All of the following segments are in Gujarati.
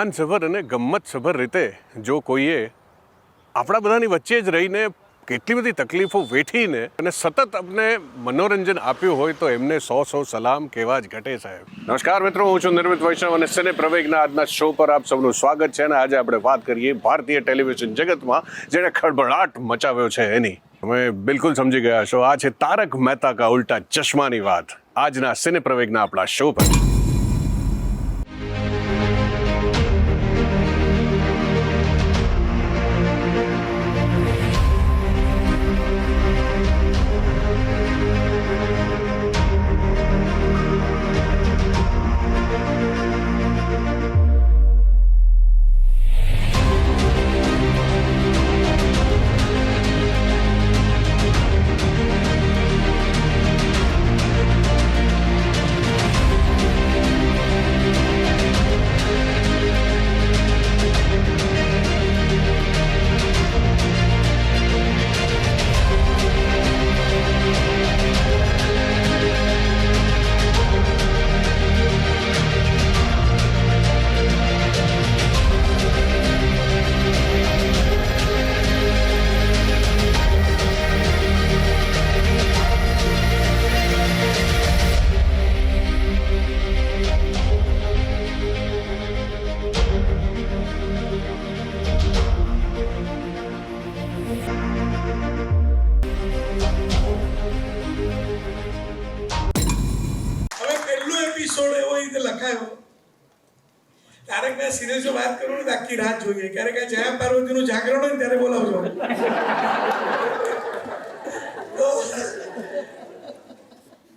જ્ઞાનસભર અને ગમ્મતસભર રીતે જો કોઈએ આપણા બધાની વચ્ચે જ રહીને કેટલી બધી તકલીફો વેઠીને અને સતત અમને મનોરંજન આપ્યું હોય તો એમને સો સો સલામ કહેવા જ ઘટે સાહેબ. નમસ્કાર મિત્રો, હું છું નિર્મિત વૈષ્ણવ અને સને પ્રવેગના આજના શો પર આપ સૌનું સ્વાગત છે અને આજે આપણે વાત કરીએ ભારતીય ટેલિવિઝન જગતમાં જેણે ખળભળાટ મચાવ્યો છે એની. તમે બિલકુલ સમજી ગયા છો આ છે તારક મહેતા કા ઉલ્ટા ચશ્માની વાત. આજના સિને પ્રવેગના આપણા શો પર. જોઈએ ક્યારેક આ જયા પાર્વતીનું જાગરણ હોય ત્યારે બોલાવજો.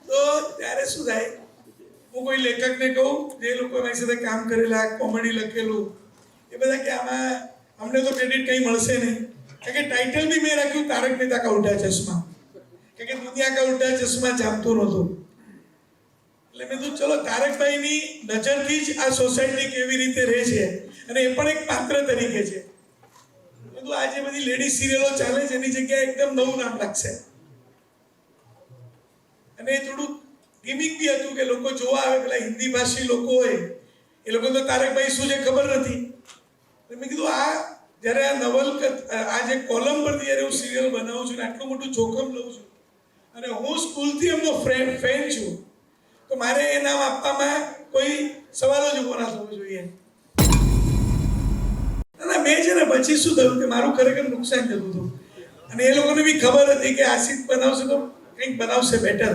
તો ત્યારે શું થાય? હું કોઈ લેખકને કહું, જે લોકો મારી સાથે કામ કરેલા કોમેડી લખેલું, એ બધા કે આમાં અમને તો ક્રેડિટ કંઈ મળશે નહીં. કારણ કે ટાઇટલ બી મેં રાખ્યું, તારક મહેતા કા ઉલ્ટા ચશ્મા. કારણ કે દુનિયા કા ઉલ્ટા ચશ્મા ચાપતું નહોતું. એટલે મેં કીધું, ચલો તારકભાઈની નજરથી જ આ સોસાયટી કેવી રીતે રહે છે? અને એ પણ એક પાત્ર તરીકે છે. કીધું આજે બધી લેડી સિરિયલો ચાલે છે, એની જગ્યાએ એકદમ નવું નામ લાગશે અને એ થોડું ગિમિક બી હતું કે લોકો જોવા આવે, પેલા હિન્દી ભાષી લોકો હોય, એ લોકો તો તારકભાઈ શું છે ખબર નથી. મેં કીધું, આ જ્યારે આ નવલ આ જે કોલમ પરથી જ્યારે હું સિરિયલ બનાવું છું ને, આટલું મોટું જોખમ લઉં છું, અને હું સ્કૂલથી એમનો ફ્રેન્ડ ફેન છું તો મારે એ નામ આપવામાં કોઈ સવાલો જ ઊભો ના થવો જોઈએ. અને મેં છે ને પછી શું થયું કે મારું ખરેખર નુકસાન થતું હતું. અને એ લોકોને બી ખબર હતી કે આસિત બનાવશે તો કંઈક બનાવશે બેટર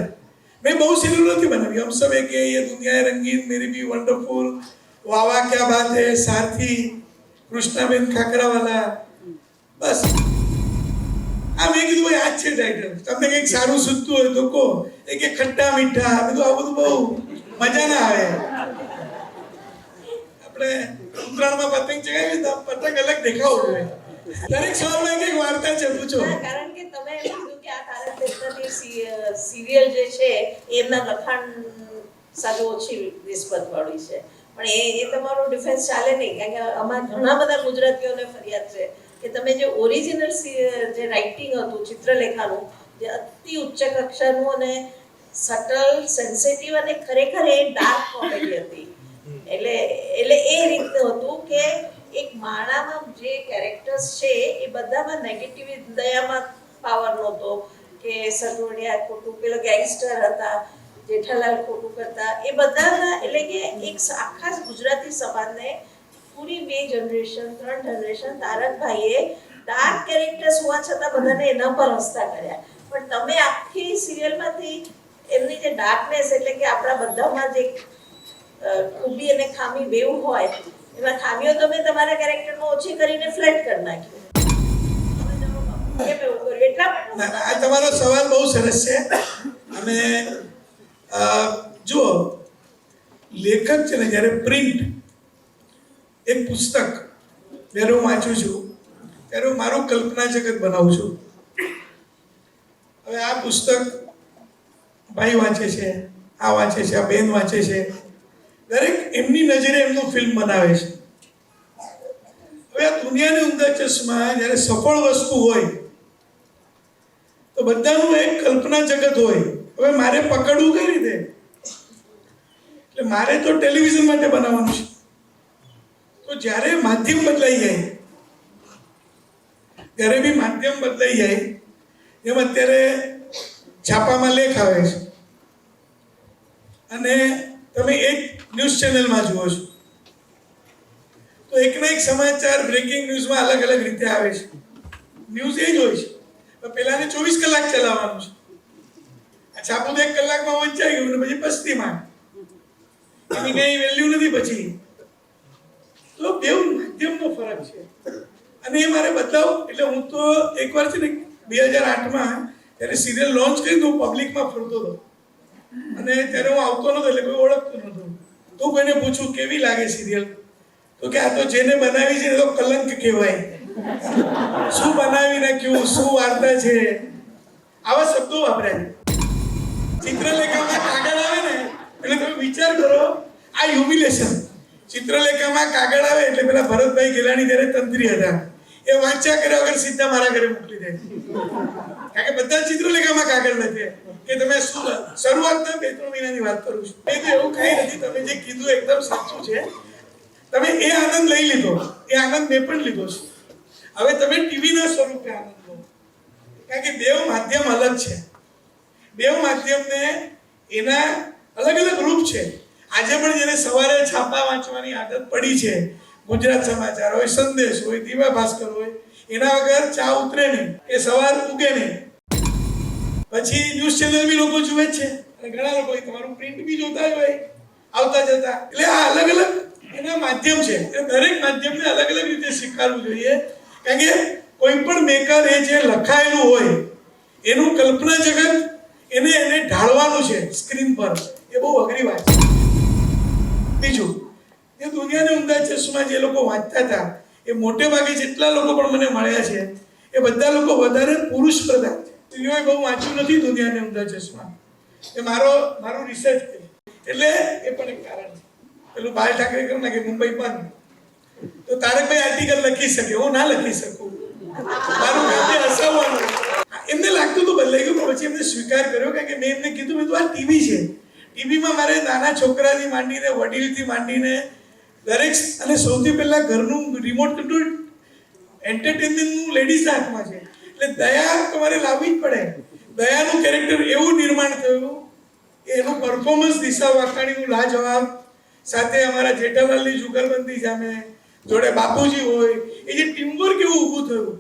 મેં બહુ સિરિયલ નથી બનાવી. હમ સબ કે યે દુનિયા રંગીન, મેરી બી વન્ડરફુલ વાવા ક્યાં બાત હે, સારથી કૃષ્ણાબેન ખાકરાવાલા બસ. આ મેં કીધું, ભાઈ, આ જ છે ટાઇટલ તમને કંઈક સારું સૂચતું હોય તો કહો. કે ખટ્ટા મીઠા, બધું આ બધું બહુ મજા ના આવે. આપણે ઉત્તરાયણમાં પતંગ ચગાવી તો પતંગ અલગ દેખાવો જોઈએ દરેક સવાલમાં એક વાર્તા છે, પૂછો. કારણ કે તમે કીધું કે આ તારક મહેતાની સિરિયલ જે છે એમના લખાણ સાથે ઓછી નિસ્બત વાળી છે. પણ એ એ તમારો ડિફેન્સ ચાલે નહીં, કારણ કે અમારા ઘણા બધા ગુજરાતીઓને ફરિયાદ છે કે તમે જે ઓરિજિનલ જે રાઇટિંગ હતું, ચિત્રલેખાનું, જે અતિ ઉચ્ચ કક્ષાનું અને સટલ સેન્સિટિવ અને ખરેખર એ ડાર્ક કોમેડી હતી. એટલે એટલે એ રીતનું હતું કે એક માણામાં જે કેરેક્ટર્સ છે, એ બધામાં નેગેટિવ દયામાં પાવર નહોતો. કે સટોડિયા ખોટું, પેલો ગેંગસ્ટર હતા, જેઠાલાલ ખોટું કરતા, એ બધાના એટલે કે એક આખા ગુજરાતી સમાજને પૂરી બે જનરેશન ત્રણ જનરેશન તારકભાઈએ ડાર્ક કેરેક્ટર્સ હોવા છતાં બધાને એના પર હસતા કર્યા. પણ તમે આખી સિરિયલમાંથી એમની જે ડાર્કનેસ એટલે કે આપણા બધામાં જે ખૂબી અને ખામી બેવ હોય એમાં ખામીઓ તમે તમારા કેરેક્ટરમાં ઓછી કરીને ફ્લેટ કરી નાખી. તમારો સવાલ બહુ સરસ છે. અને જુઓ લેખક છે ને જ્યારે પ્રિન્ટ એક પુસ્તક જ્યારે હું વાંચું છું ત્યારે હું મારું કલ્પના જગત બનાવું છું. હવે આ પુસ્તક ભાઈ વાંચે છે, આ વાંચે છે, આ બેન વાંચે છે. દરેક એમની નજરે એમનું ફિલ્મ બનાવે છે. હવે આ દુનિયાની ઉમદા ચશ્મા જ્યારે સફળ વસ્તુ હોય, તો બધાનું એક કલ્પના જગત હોય. હવે મારે પકડવું કઈ રીતે? એટલે મારે તો ટેલિવિઝન માટે બનાવવાનું છે. તો જ્યારે માધ્યમ બદલાઈ જાય ત્યારે બી માધ્યમ બદલાઈ જાય, એમ અત્યારે છાપામાં લેખ આવે છે. અને તમે એક ન્યૂઝ ચેનલમાં જુઓ છો. તો એકને એક સમાચાર બ્રેકિંગ ન્યૂઝમાં અલગ અલગ રીતે આવે છે. ન્યૂઝ એ જ હોય છે. પણ પહેલાને ચોવીસ કલાક ચલાવવાનું છે. આ છાપું એક કલાકમાં વંચાઈ ગયું ને પછી પસ્તીમાં એની કઈ વેલ્યુ નથી પછી. તો બેઉ માધ્યમનો ફરક છે. અને એ મારે બતાવું એટલે હું તો એકવાર છે ને બે હજાર આઠમાં ત્યારે સિરિયલ લોન્ચ કરી દઉં પબ્લિકમાં ફરતો હતો. અને ત્યારે હું આવતો નતો એટલે કોઈ ઓળખતો નહોતું. તો કોઈને પૂછું, કેવી લાગે સિરિયલ? તો કે, આ તો જેને બનાવી છે તો કલંક કહેવાય. શું બનાવી નાખ્યું? શું વાર્તા છે? આવા શબ્દો વાપરાય. ચિત્રલેખામાં કાગળ આવે ને, એટલે તમે વિચાર કરો, આ હ્યુમિલેશન ચિત્રલેખામાં કાગળ આવે એટલે પેલા ભરતભાઈ ગેલાણી ત્યારે તંત્રી હતા. એ વાંચ્યા કર્યા વગર સીધા મારા ઘરે મોકલી દે. કારણ કે બધા ચિત્રલેખામાં કાગળ નથી. કે તમે શું શરૂઆતના બે, ત્રણ મહિનાની વાત કરું છું. એ તો એવું કઈ નથી, તમે જે કીધું એકદમ સાચું છે. તમે એ આનંદ લઈ લીધો. એ આનંદ મેં પણ લીધો છે. હવે તમે ટીવીના સ્વરૂપે આનંદ લો. કારણ કે દેવ માધ્યમ અલગ છે. દેવ માધ્યમને એના અલગ અલગ રૂપ છે. આજે પણ જેને સવારે છાપા વાંચવાની આદત પડી છે, ગુજરાત સમાચાર હોય, સંદેશ હોય દીવા ભાસ્કર હોય, એના વગર ચા ઉતરે નહીં. એ સવાર ઉગે નહીં. પછી ન્યૂઝ ચેનલ બી લોકો જુએ છે. અને ઘણા લોકો તમારું પ્રિન્ટ બી જોતા હોય, આવતા જતા. એટલે આ અલગ અલગ એના માધ્યમ છે. દરેક માધ્યમને અલગ અલગ રીતે સ્વીકારવું જોઈએ. કારણ કે કોઈ પણ મેકર એ જે લખાયેલું હોય, એનું કલ્પના જગત એને એને ઢાળવાનું છે સ્ક્રીન પર. એ બહુ અઘરી વાત છે. બીજું, એ દુનિયાને ઊંધા ચશ્મા જે લોકો વાંચતા હતા, એ મોટે ભાગે જેટલા લોકો પણ મને મળ્યા છે, એ બધા લોકો વધારે પુરુષ પ્રધાન છે. સ્ત્રીઓએ બહુ વાંચ્યું નથી દુનિયાને ઉમદા ચશ્મા એ મારો, મારું રિસર્ચ છે. એટલે એ પણ એક કારણ છે. પેલું બાલ ઠાકરે કહ્યું ને કે મુંબઈ બંધ. તો તારકભાઈ આર્ટિકલ લખી શકે. હું ના લખી શકું. મારું કામ હસાવવાનું. એમને લાગતું તો બદલાઈ ગયું, પણ પછી એમને સ્વીકાર કર્યો કારણ કે મેં એમને કીધું કીધું, આ ટીવી છે. ટીવીમાં મારે નાના છોકરાથી માંડીને, વડીલથી માંડીને દરેક અને સૌથી પહેલા ઘરનું રિમોટ કંટ્રોલ એન્ટરટેનમેન્ટનું લેડીઝના હાથમાં છે. એટલે દયા તમારે લાવવી જ પડે. દયાનું કેરેક્ટર એવું નિર્માણ થયું, એનું પરફોર્મન્સ દિશા વાકાણીનું લાજવાબ. સાથે અમારા જેઠાલાલની જુગલબંધી સામે જોડે બાપુજી હોય, એ જે ટીમવર્ક એવું ઊભું થયું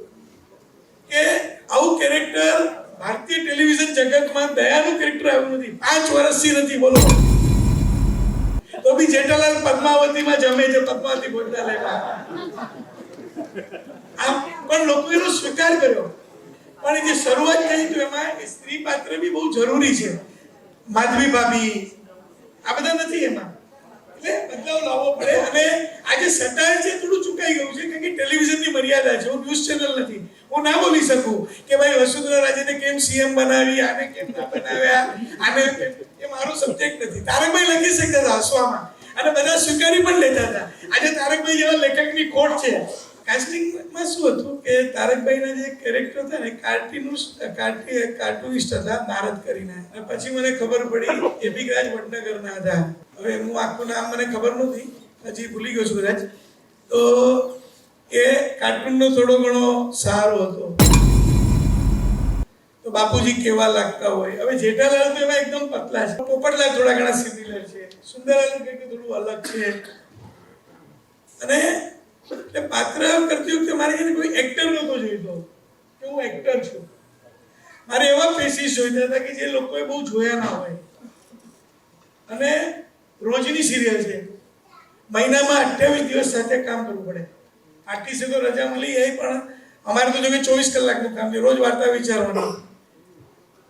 કે આવું કેરેક્ટર ભારતીય ટેલિવિઝન જગતમાં દયાનું કેરેક્ટર આવ્યું નથી. પાંચ વર્ષથી નથી, બોલો. તો બી જેઠાલાલ પદ્માવતીમાં જમે છે, પદ્માવતી ભોજનાલયમાં. આમ પણ લોકો એનો સ્વીકાર કર્યો. પણ જે શરૂઆત થઈ તો એમાં સ્ત્રી પાત્ર બી બહુ જરૂરી છે. માધવી ભાભી, આ બધા નથી એમાં. એટલે બદલાવ લાવવો પડે અને આજે જે છે થોડું ચૂકાઈ ગયું છે કારણ કે ટેલિવિઝનની મર્યાદા છે. હું ન્યૂઝ ચેનલ નથી. હું ના બોલી શકું કે ભાઈ વસુંધરા રાજેને કેમ સીએમ બનાવી, આને કેમ ના બનાવ્યા, આને એ મારો સબ્જેક્ટ નથી. તારકભાઈ લખી શકતા હતા હસવામાં. અને બધા સ્વીકારી પણ લેતા હતા. આજે તારકભાઈ જેવા લેખકની ખોટ છે. કાસ્ટિંગમાં શું હતું કે તારકભાઈના જે કેરેક્ટર હતા ને, કાર્ટીનું કાર્ટી, કાર્ટુનિસ્ટ હતા, નારદ કરીને. અને પછી મને ખબર પડી એ બી કદાચ વડનગરના હતા. હવે હું આખું નામ મને ખબર નહોતી પછી ભૂલી ગયો છું કદાચ. તો એ કાર્ટૂનનો થોડો ઘણો સહારો હતો. તો બાપુજી કેવા લાગતા હોય. હવે જેઠાલાલ તો એવા એકદમ પતલા છે. પોપટલાલ થોડા ઘણા સિમિલર છે. સુંદરલાલ કંઈક થોડું અલગ છે. અને એટલે પાત્ર કરતી વખતે મારે એને કોઈ એક્ટર નહોતો જોઈતો, કે હું એક્ટર છું. મારે એવા ફેસીસ જોઈતા હતા કે જે લોકોએ બહુ જોયા ના હોય. અને રોજની સિરિયલ છે. મહિનામાં અઠ્યાવીસ દિવસ સાથે કામ કરવું પડે. આટલી તો રજા મળી જાય, પણ અમારે તો જો કે ચોવીસ કલાકનું કામ છે, રોજ વાર્તા વિચારવાની.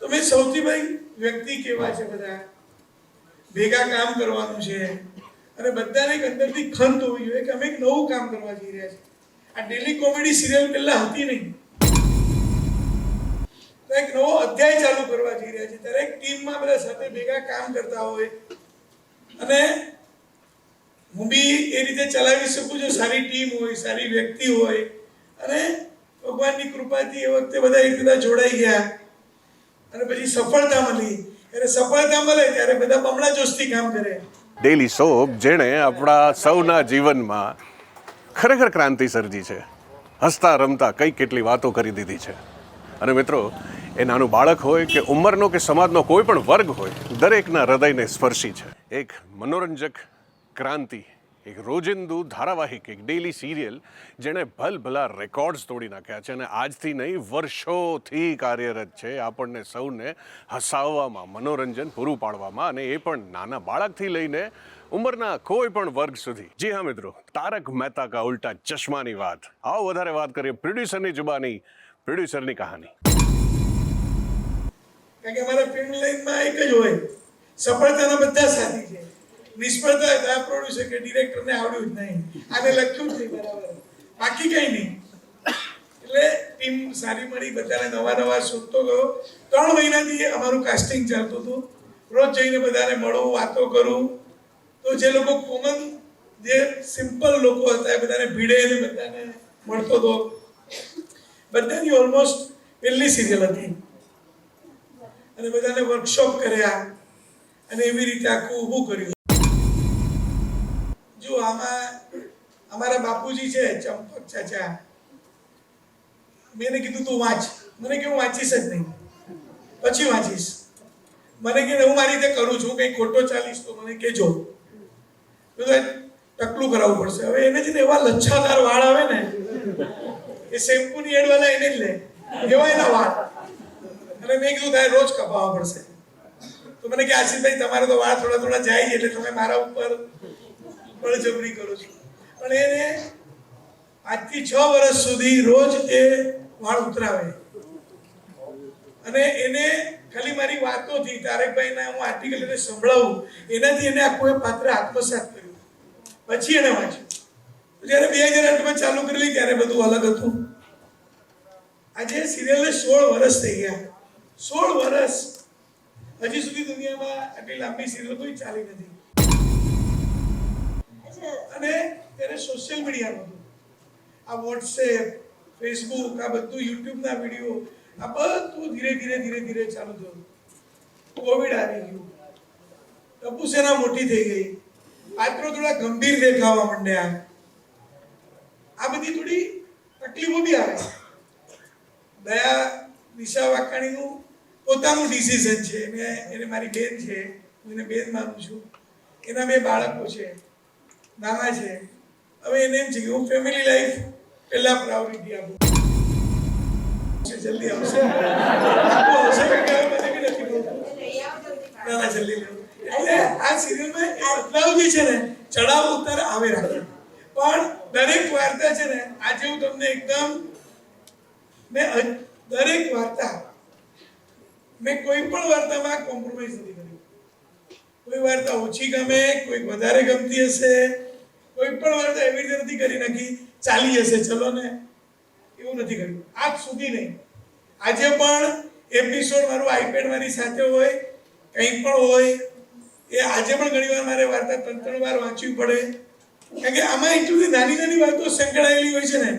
તો મેં સૌથી ભાઈ વ્યક્તિ કેવા છે બધા? ભેગા કામ કરવાનું છે. અને બધાને એક અંદરથી ખંત હોવી જોઈએ કે અમે એક નવું કામ કરવા જઈ રહ્યા છીએ. આ ડેલી કોમેડી સિરિયલ પહેલાં હતી નહીં. તો એક નવો અધ્યાય ચાલુ કરવા જઈ રહ્યા છે એક ટીમમાં બધા સાથે ભેગા કામ કરતા હોય. અને હું બી એ રીતે ચલાવી શકું છું. સારી ટીમ હોય, સારી વ્યક્તિ હોય. અને ભગવાનની કૃપાથી એ વખતે બધા એક બધા જોડાઈ ગયા. અને પછી સફળતા મળી ત્યારે સફળતા મળે ત્યારે બધા બમણા જોશથી કામ કરે. ડેલી સોપ જેણે આપણા સૌના જીવનમાં ખરેખર ક્રાંતિ સર્જી છે. હસતા, રમતા કઈ કેટલી વાતો કરી દીધી છે. અને મિત્રો, એ નાનું બાળક હોય કે ઉંમરનો કે સમાજનો કોઈ પણ વર્ગ હોય, દરેકના હૃદયને સ્પર્શી છે. એક મનોરંજક ક્રાંતિ એક રોજિંદુ ધારાવાહિક, એક ડેલી સિરિયલ જેણે ભલભલા રેકોર્ડ્સ તોડી નાખ્યા છે અને આજથી નહીં, વર્ષોથી કાર્યરત છે. આપણને સૌને હસાવવામાં, મનોરંજન પૂરું પાડવામાં અને એ પણ નાના બાળકથી લઈને ઉંમરના કોઈ પણ વર્ગ સુધી. જી હા મિત્રો, તારક મહેતા કા ઉલ્ટા ચશ્માની વાત. આવો વધારે વાત કરીએ પ્રોડ્યુસરની જુબાની, પ્રોડ્યુસરની કહાની. કારણ કે અમારા ફિલ્મ લાઈનમાં એક જ હોય. સફળતાના બધા સાથી છે. નિષ્ફળતા હતા પ્રોડ્યુસર કે ડિરેક્ટરને આવડ્યું જ નહીં. આને લખ્યું જ બરાબર. બાકી કંઈ નહીં. એટલે ટીમ સારી મળી, બધાને નવા નવા શોધતો ગયો. ત્રણ મહિનાથી અમારું કાસ્ટિંગ ચાલતું હતું. રોજ જઈને બધાને મળું, વાતો કરું. તો જે લોકો કોમન જે સિમ્પલ લોકો હતા, એ બધાને ભીડે ને બધાને મળતો હતો બધાની ઓલમોસ્ટ પહેલી સિરિયલ હતી. અને બધાને વર્કશોપ કર્યા. અને એવી રીતે આખું ઊભું કર્યું. જો આમાં, અમારા બાપુજી છે, ચંપક ચાચા, મેં કીધું, તું વાંચ. મને કે, હું વાંચીશ જ નહીં. પછી વાંચીશ. મને કે, હું મારી રીતે કરું છું કંઈ ખોટો ચાલીશ તો મને કહેજો. મેં ટકલું કરાવવું પડશે. હવે એને ને એવા લચ્છાદાર વાળ આવે ને, એ શેમ્પૂની એડવાલા એને જ લે. એવા એના વાળ. અને મેં કીધું, તારે રોજ કપાવવા પડશે. તો મને કે, આશીષભાઈ, તમારે તો વાળ થોડા થોડા જાય છે, એટલે તમે મારા ઉપર બળજબરી કરો છો. પણ એને આજથી છ વર્ષ સુધી રોજ એ વાળ ઉતરાવે. અને એને ખાલી મારી વાતોથી, તારકભાઈના હું આર્ટિકલ એને સંભળાવું, એનાથી એને આખું એ પાત્ર આત્મસાત કર્યું. પછી એને વાંચ્યું. જ્યારે બે હજાર આઠમાં ચાલુ કરેલી, ત્યારે બધું અલગ હતું. આજે સિરિયલને સોળ વર્ષ થઈ ગયા. સોળ વર્ષ હજી સુધી દુનિયામાં આટલી લાંબી સિરિયલ કોઈ ચાલી નથી. અને ત્યારે સોશિયલ મીડિયા હતું આ વોટ્સએપ ફેસબુક આ બધું યુટ્યુબના વીડિયો આ બધું ધીરે ધીરે ધીરે ધીરે ચાલુ થયું. કોવિડ આવી ગયું. ટપુ સેના મોટી થઈ ગઈ. પાત્રો થોડા ગંભીર દેખાવા માંડ્યા. આ બધી થોડી તકલીફો બી આવે દયા દિશા વાકાણીનું પોતાનું ડિસિઝન છે. મેં, એને મારી બેન છે. હું એને બેન માનું છું. એના બે બાળકો છે. નાના છે. હવે એને એમ છે કે હું ફેમિલી લાઈફ પહેલા પ્રાયોરિટી આપું. જલ્દી આવશે. નથી ગમતું. ના ના જલ્દી એટલે આ સિરિયલમાં બદલાવ જે છે ને ચડાવ ઉતાર આવે રાખે. પણ દરેક વાર્તા છે ને, આજે હું તમને એકદમ મેં દરેક વાર્તા મેં કોઈ પણ વાર્તામાં કોમ્પ્રોમાઇઝ નથી કર્યું કોઈ વાર્તા ઓછી ગમે કોઈ વધારે ગમતી હશે કોઈ પણ વાર્તા એવી રીતે નથી કરી નાખી. ચાલી જશે, ચલો ને. એવું નથી કર્યું. આજ સુધી નહીં. આજે પણ એપિસોડ મારું આઈપેડ મારી સાથે હોય, કંઈ પણ હોય, એ આજે પણ ઘણી વાર મારે વાર્તા ત્રણ ત્રણ વાર વાંચવી પડે. કારણ કે આમાં એટલી નાની નાની વાતો સંકળાયેલી હોય છે ને,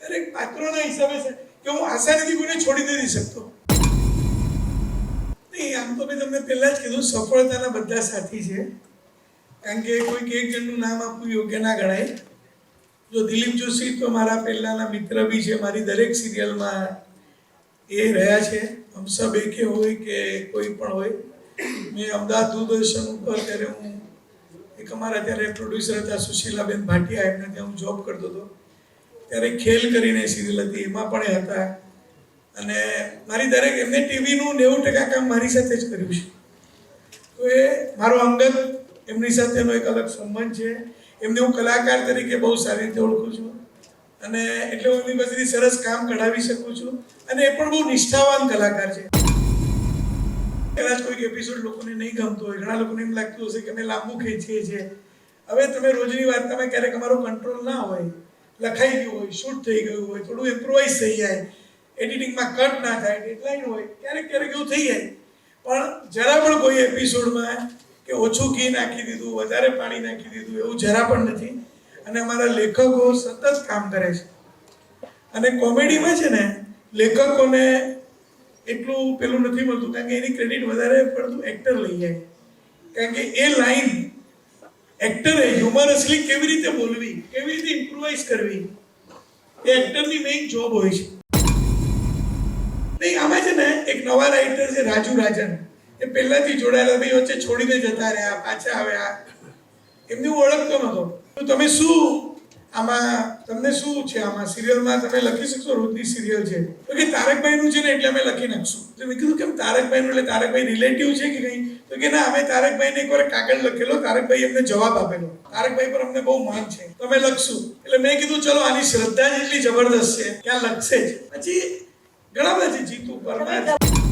દરેક પાત્રોના હિસાબે છે કે હું આસાનીથી કોઈને છોડી નથી શકતો. નહીં, આમ તો મેં તમને પહેલાં જ કીધું, સફળતાના બધા સાથી છે. કારણ કે કોઈક એક જણનું નામ આપવું યોગ્ય ના ગણાય. જો દિલીપ જોશી તો મારા પહેલાના મિત્ર બી છે, મારી દરેક સિરિયલમાં એ રહ્યા છે. હમસબ એકે હોય કે કોઈ પણ હોય. મેં અમદાવાદ દૂરદર્શન ઉપર ત્યારે હું એક અમારા ત્યારે પ્રોડ્યુસર હતા, સુશીલાબેન ભાટિયા, એમને ત્યાં હું જોબ કરતો હતો. ત્યારે ખેલ કરીને સિરિયલ હતી, એમાં પણ એ હતા. અને મારી દરેક, એમને ટીવીનું નેવું ટકા કામ મારી સાથે જ કર્યું છે. તો એ મારો અંગત એમની સાથેનો એક અલગ સંબંધ છે. એમને હું કલાકાર તરીકે બહુ સારી રીતે ઓળખું છું. અને એટલે હું એમની પાસેથી સરસ કામ કઢાવી શકું છું. અને એ પણ બહુ નિષ્ઠાવાન કલાકાર છે. કદાચ કોઈક એપિસોડ લોકોને નહીં ગમતો હોય. ઘણા લોકોને એમ લાગતું હશે કે અમે લાંબુ ખેંચીએ છીએ. હવે તમે રોજની વાર્તામાં ક્યારેક અમારો કંટ્રોલ ના હોય, લખાઈ ગયું હોય શૂટ થઈ ગયું હોય, થોડું ઇમ્પ્રોવાઇઝ થઈ જાય એડિટિંગમાં કટ ના થાય ડેડલાઇન હોય, ક્યારેક ક્યારેક એવું થઈ જાય. પણ જરા પણ કોઈ એપિસોડમાં કે ઓછું ઘી નાખી દીધું, વધારે પાણી નાખી દીધું, એવું જરા પણ નથી. અને અમારા લેખકો સતત કામ કરે છે. અને કોમેડીમાં છે ને, લેખકોને એટલું પેલું નથી મળતું, કારણ કે એની ક્રેડિટ વધારે પડતું એક્ટર લઈ જાય. કારણ કે એ લાઈન એક્ટરે હ્યુમરસલી કેવી રીતે બોલવી, કેવી રીતે ઇમ્પ્રુવાઇઝ કરવી, એ એક્ટરની મેઇન જોબ હોય છે. નહીં, આમાં છે ને, એક નવા રાઇટર છે, રાજુ રાજન. એ પહેલાથી જોડાયેલા ભાઈ વચ્ચે છોડીને જતા રહ્યા, પાછા આવ્યા. એમની ઓળખતો નહોતો તમે શું આમાં, તમને શું છે આમાં? સિરિયલમાં તમે લખી શકશો? રોજની સિરિયલ છે. તો કે તારકભાઈનું છે ને એટલે અમે લખી નાખશું. તો મેં કીધું, કેમ તારકભાઈનું? એટલે તારકભાઈ રિલેટિવ છે કે કંઈ તો કે, ના, અમે તારકભાઈને એકવાર કાગળ લખેલો, તારકભાઈ એમને જવાબ આપેલો. તારકભાઈ પર અમને બહુ માન છે. તો અમે લખશું. એટલે મેં કીધું, ચલો, આની શ્રદ્ધા જેટલી જબરદસ્ત છે કે લખશે જ. પછી ઘણા બધા જીતું, પરમાર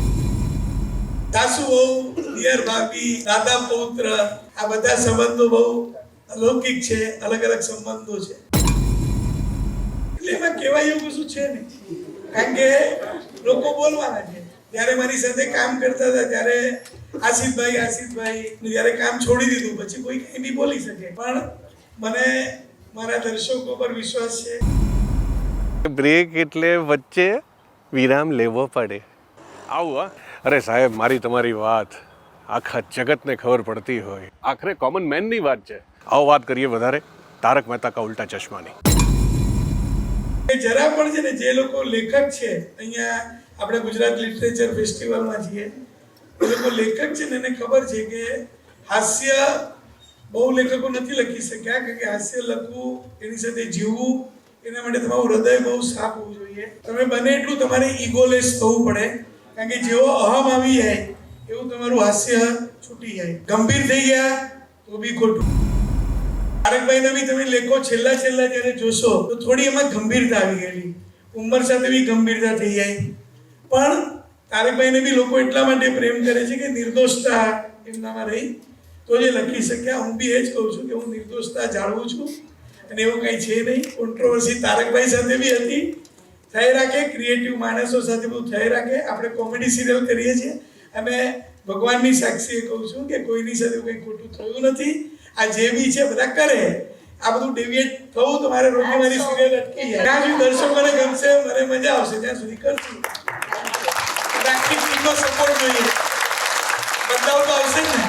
સાસુ બહુ દિયર ભાભી દાદા પૌત્ર આ બધા સંબંધો બહુ અલૌકિક છે અલગ અલગ સંબંધો છે. એટલે એમાં કહેવાય એવું કશું છે નહીં. કારણ કે લોકો બોલવાના છે. જ્યારે મારી સાથે કામ કરતા હતા ત્યારે આશિષભાઈ આશિષભાઈ જ્યારે કામ છોડી દીધું પછી કોઈ કંઈ બી બોલી શકે. પણ મને મારા દર્શકો પર વિશ્વાસ છે. બ્રેક એટલે વચ્ચે વિરામ લેવો પડે. આવું હા. અરે સાહેબ મારી તમારી વાત આખા જગતને ખબર પડતી હોય. આખરે કોમન મેનની વાત છે. આવો વાત કરીએ વધારે. તારક મહેતા કા ઉલ્ટા ચશ્માની. એ જરા પણ છે ને જે લોકો લેખક છે અહીંયા આપણે ગુજરાત લિટરેચર ફેસ્ટિવલમાં છીએ એ લોકો લેખક છે ને એને ખબર છે કે હાસ્ય બહુ લેખકો નથી લખી શક્યા કારણ કે હાસ્ય લખવું એની સાથે જીવવું એના માટે તમારું હૃદય બહુ સાફ હોવું જોઈએ. તમે બને એટલું તમારે ઇગોલેસ થવું પડે. કારણ કે જેવો અહમ આવી જાય, એવું તમારું હાસ્ય છૂટી જાય. ગંભીર થઈ ગયા, તો બી ખોટું. તારકભાઈના બી તમે લેખો છેલ્લા છેલ્લા જ્યારે જોશો, તો થોડી એમાં ગંભીરતા આવી ગયેલી. ઉંમર સાથે બી ગંભીરતા થઈ જાય. પણ તારકભાઈને બી લોકો એટલા માટે પ્રેમ કરે છે કે નિર્દોષતા એમનામાં રહી. તો જે લખી શક્યા, હું બી એ જ કહું છું કે હું નિર્દોષતા જાળવું છું. અને એવું કંઈ છે નહીં. કોન્ટ્રોવર્સી તારકભાઈ સાથે બી હતી. થઈ રાખે ક્રિએટિવ માણસો સાથે બધું થઈ રાખે. આપણે કોમેડી સિરિયલ કરીએ છીએ. અને ભગવાનની સાક્ષીએ કહું છું કે કોઈની સાથે કંઈ ખોટું થયું નથી. આ જે બી છે બધા કરે. આ બધું ડેવિએટ થવું તો મારે રોકી મારી સિરિયલ અટકી જાય. ત્યાં સુધી દર્શકોને ગમશે મને મજા આવશે ત્યાં સુધી કરશું. આખી ટીમનો સપોર્ટ જોઈએ. બદલાવ તો આવશે ને.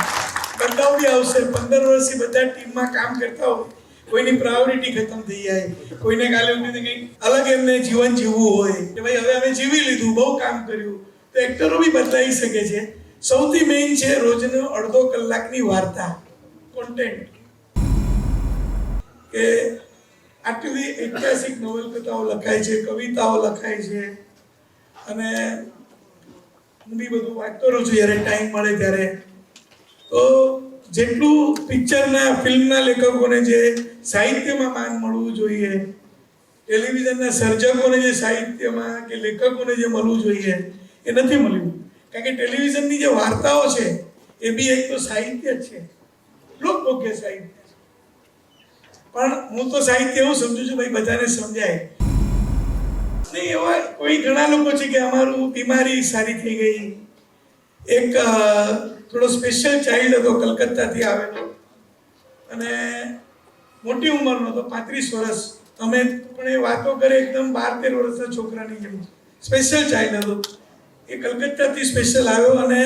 બદલાવ બી આવશે. પંદર વર્ષથી બધા ટીમમાં કામ કરતા હોય. કોઈની પ્રાયોરિટી ખતમ થઈ જાય, કોઈને કાલે કીધું કંઈક અલગ એમને જીવન જીવવું હોય, કે ભાઈ હવે અમે જીવી લીધું, બહુ કામ કર્યું. તો એક્ટરો બી બદલાઈ શકે છે. સૌથી મેઇન છે રોજનો અડધો કલાકની વાર્તા કોન્ટેન્ટ કે આટલી ઐતિહાસિક નવલકથાઓ લખાય છે, કવિતાઓ લખાય છે, અને હું બી બધું વાંચતો રહું છું જ્યારે ટાઈમ મળે ત્યારે. તો જેટલું પિક્ચરના ફિલ્મના લેખકોને જે સાહિત્યમાં માન મળવું જોઈએ ટેલિવિઝનના સર્જકોને જે સાહિત્યમાં કે લેખકોને જે મળવું જોઈએ, એ નથી મળ્યું. કારણ કે ટેલિવિઝનની જે વાર્તાઓ છે, એ બી એક તો સાહિત્ય જ છે. લોકભોગ્ય સાહિત્ય છે. પણ હું તો સાહિત્ય એવું સમજુ છું, ભાઈ, બધાને સમજાય. નહીં એવા કોઈ ઘણા લોકો છે કે અમારું બીમારી સારી થઈ ગઈ. એક થોડો સ્પેશિયલ ચાઇલ્ડ હતો, કલકત્તાથી આવેલો. અને મોટી ઉંમરનો હતો, પાંત્રીસ વર્ષ. અમે પણ એ વાતો કરે એકદમ બાર તેર વર્ષના છોકરાની જેમ. સ્પેશિયલ ચાઇલ્ડ હતો. એ કલકત્તાથી સ્પેશિયલ આવ્યો અને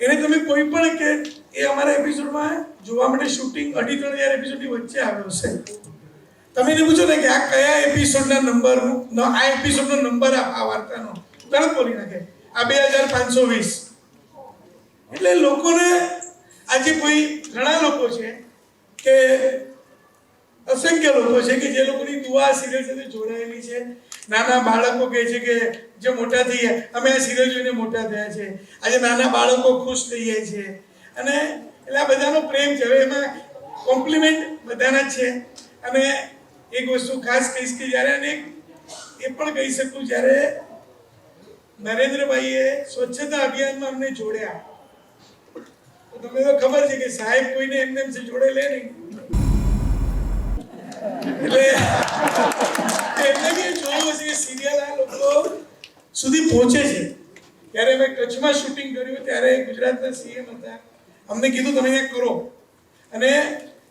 એને તમે કોઈ પણ કે, એ અમારા એપિસોડમાં જોવા માટે શૂટિંગ અઢી, ત્રણ હજાર એપિસોડની વચ્ચે આવ્યો છે તમે એને પૂછો ને કે આ કયા એપિસોડના નંબર આ એપિસોડનો નંબર આ વાર્તાનો. તરત બોલી નાખે. આ બે હજાર પાંચસો વીસ. એટલે લોકોને આજે કોઈ ઘણા લોકો છે કે અસંખ્ય લોકો છે કે જે લોકોની દુઆ સિરિયલ સાથે જોડાયેલી છે. નાના બાળકો કહે છે કે જે મોટા થઈ ગયા અમે આ સિરિયલ જોઈને મોટા થયા છે. આજે નાના બાળકો ખુશ થઈ જાય છે. અને એટલે આ બધાનો પ્રેમ છે. હવે એમાં કોમ્પ્લિમેન્ટ બધાના છે. અને એક વસ્તુ ખાસ કહીશ કે જ્યારે અને એ પણ કહી શકું, જ્યારે નરેન્દ્રભાઈએ સ્વચ્છતા અભિયાનમાં અમને જોડ્યા તમને તો ખબર છે કે સાહેબ કોઈને એમને એમ જોડે લે નહીં. એટલે એમને બી જોયું હશે સિરિયલ આ લોકો સુધી પહોંચે છે. ત્યારે મેં કચ્છમાં શૂટિંગ કર્યું, ત્યારે ગુજરાતના સીએમ હતા. અમને કીધું, તમે અહીંયા કરો. અને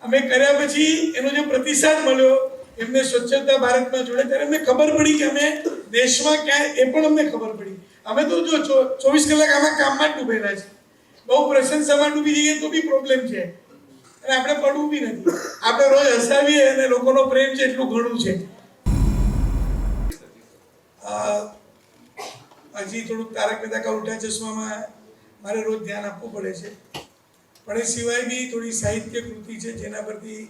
અમે કર્યા પછી એનો જે પ્રતિસાદ મળ્યો, એમને સ્વચ્છતા ભારતમાં જોડે, ત્યારે અમને ખબર પડી કે અમે દેશમાં ક્યાંય, એ પણ અમને ખબર પડી. અમે તો જો ચોવીસ કલાક આમાં કામમાં જ ડૂબેલા છે બહુ પ્રશંસામાં ડૂબી જઈએ તો બી પ્રોબ્લેમ છે. અને આપણે પડવું બી નથી. આપણે રોજ હસાવીએ અને લોકોનો પ્રેમ છે એટલું ઘણું છે. હજી થોડુંક તારક મહેતા કા ઉલ્ટા ચશ્મામાં મારે રોજ ધ્યાન આપવું પડે છે. પણ એ સિવાય બી થોડી સાહિત્ય કૃતિ છે જેના પરથી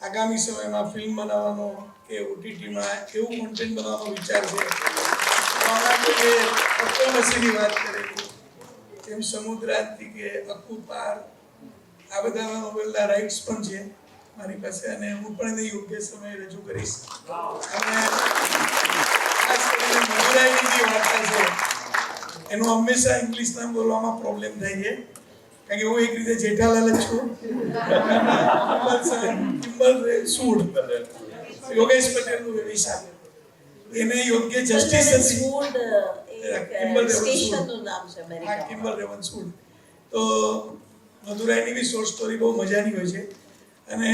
આગામી સમયમાં ફિલ્મ બનાવવાનો કે ઓટીટીમાં એવું કોન્ટેન્ટ બનાવવાનો વિચાર છે. તત્વમસીની વાત કરેલી સમુદ્રાંતિ કે અક્કુ પાર, આ બધા નોવેલના રાઇટ્સ પણ છે મારી પાસે અને હું પણ એને યોગ્ય સમયે રજૂ કરીશ. અને ખાસ મદુરાઈની જે વાર્તા છે, એનું હંમેશા ઇંગ્લિશના બોલવામાં પ્રોબ્લેમ થાય છે. કારણ કે હું એક રીતે જેઠાલાલ જ છું. કિંમલ સૂટ યોગેશ પટેલનું વ્યવસાય એને યોગ્ય જસ્ટિસ સ્ટેશનનું નામ છે કિમ્બલ રેવનસૂડ તો મધુરાઈની બી શોર્ટ સ્ટોરી બહુ મજાની હોય છે. અને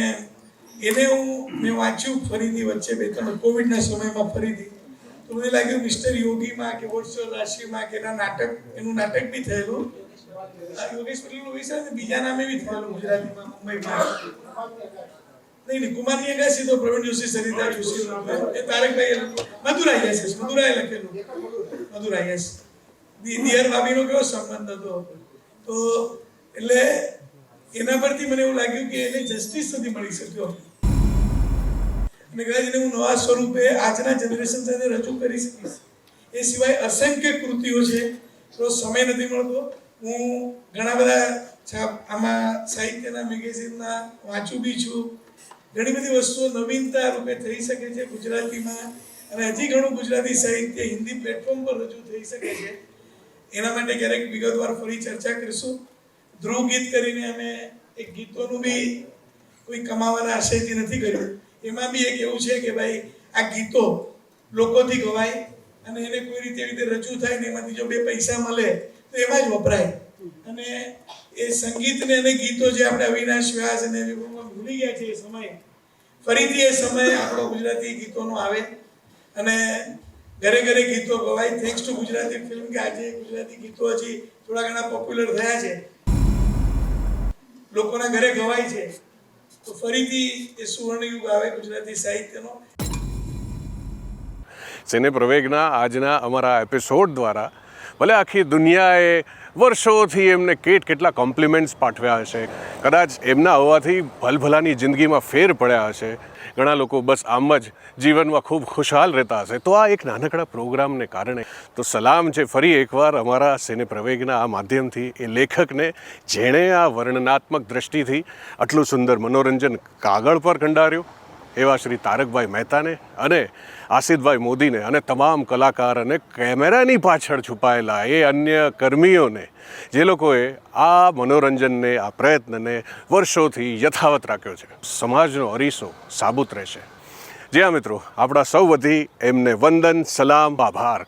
એને હું મેં વાંચ્યું ફરીથી વચ્ચે બે ત્રણ કોવિડના સમયમાં ફરીથી. તો મને લાગ્યું મિસ્ટર યોગીમાં કે વોટ્સઅપ રાશિમાં કે એના નાટક એનું નાટક બી થયેલું. યોગેશ પટેલ વિષય ને બીજા નામે બી થયેલું ગુજરાતીમાં મુંબઈમાં. નહીં નહીં કુમારની અગાસી તો પ્રવીણ જોશી સરિતા જોશી એ તારકભાઈ મધુરા યસ મધુરાએ લખેલું. મધુરા યસ દિયર ભાભીનો કેવો સંબંધ હતો? તો એટલે એના પરથી મને એવું લાગ્યું કે એને જસ્ટિસ નથી મળી શક્યો. અને કદાચ એને હું નવા સ્વરૂપે આજના જનરેશન સાથે રજૂ કરી શકીશ. એ સિવાય અસંખ્ય કૃતિઓ છે તો સમય નથી મળતો. હું ઘણા બધા છાપ આમાં સાહિત્યના મેગેઝિનના વાંચું બી છું. ઘણી બધી વસ્તુઓ નવીનતા રૂપે થઈ શકે છે ગુજરાતીમાં. અને હજી ઘણું ગુજરાતી સાહિત્ય હિન્દી પ્લેટફોર્મ પર રજૂ થઈ શકે છે. એના માટે ક્યારેક વિગતવાર ફરી ચર્ચા કરીશું. ધ્રુવ ગીત કરીને અમે એક ગીતોનું બી કોઈ કમાવાના આશયથી નથી કર્યું. એમાં બી એક એવું છે કે ભાઈ, આ ગીતો લોકોથી ગવાય અને એને કોઈ રીતે રીતે રજૂ થાય ને એમાંથી જો બે પૈસા મળે, તો એમાં જ વપરાય. અને એ સંગીતને અને ગીતો જે આપણે અવિનાશ વ્યાસ અને ભૂલી ગયા છે એ સમય. ફરીથી એ સમય આપણો ગુજરાતી ગીતોનો આવે અને ઘરે ઘરે ગીતો ગવાય. થેન્ક્સ ટુ ગુજરાતી ફિલ્મ કે આજે ગુજરાતી ગીતો હજી થોડા ઘણા પોપ્યુલર થયા છે. લોકોના ઘરે ગવાય છે. તો ફરીથી એ સુવર્ણયુગ આવે ગુજરાતી સાહિત્યનો. સિને પ્રવેગના આજના અમારા એપિસોડ દ્વારા ભલે આખી દુનિયાએ વર્ષોથી એમને કેટ કેટલા કોમ્પ્લિમેન્ટ્સ પાઠવ્યા હશે. કદાચ એમના હોવાથી ભલભલાની જિંદગીમાં ફેર પડ્યા હશે. ઘણા લોકો બસ આમ જ જીવનમાં ખૂબ ખુશહાલ રહેતા હશે. તો આ એક નાનકડા પ્રોગ્રામને કારણે તો સલામ છે ફરી એકવાર અમારા સિને પ્રવેગના આ માધ્યમથી એ લેખકને, જેણે આ વર્ણનાત્મક દ્રષ્ટિથી આટલું સુંદર મનોરંજન કાગળ પર કંડાર્યું. એવા શ્રી તારકભાઈ મહેતાને અને આસિદભાઈ મોદીને અને તમામ કલાકાર અને કેમેરાની પાછળ છુપાયેલા એ અન્ય કર્મીઓને, જે લોકોએ આ મનોરંજનને, આ પ્રયત્નને વર્ષોથી યથાવત રાખ્યો છે. સમાજનો અરીસો સાબુત રહેશે. જે આ મિત્રો, આપણા સૌ વધી એમને વંદન, સલામ, આભાર.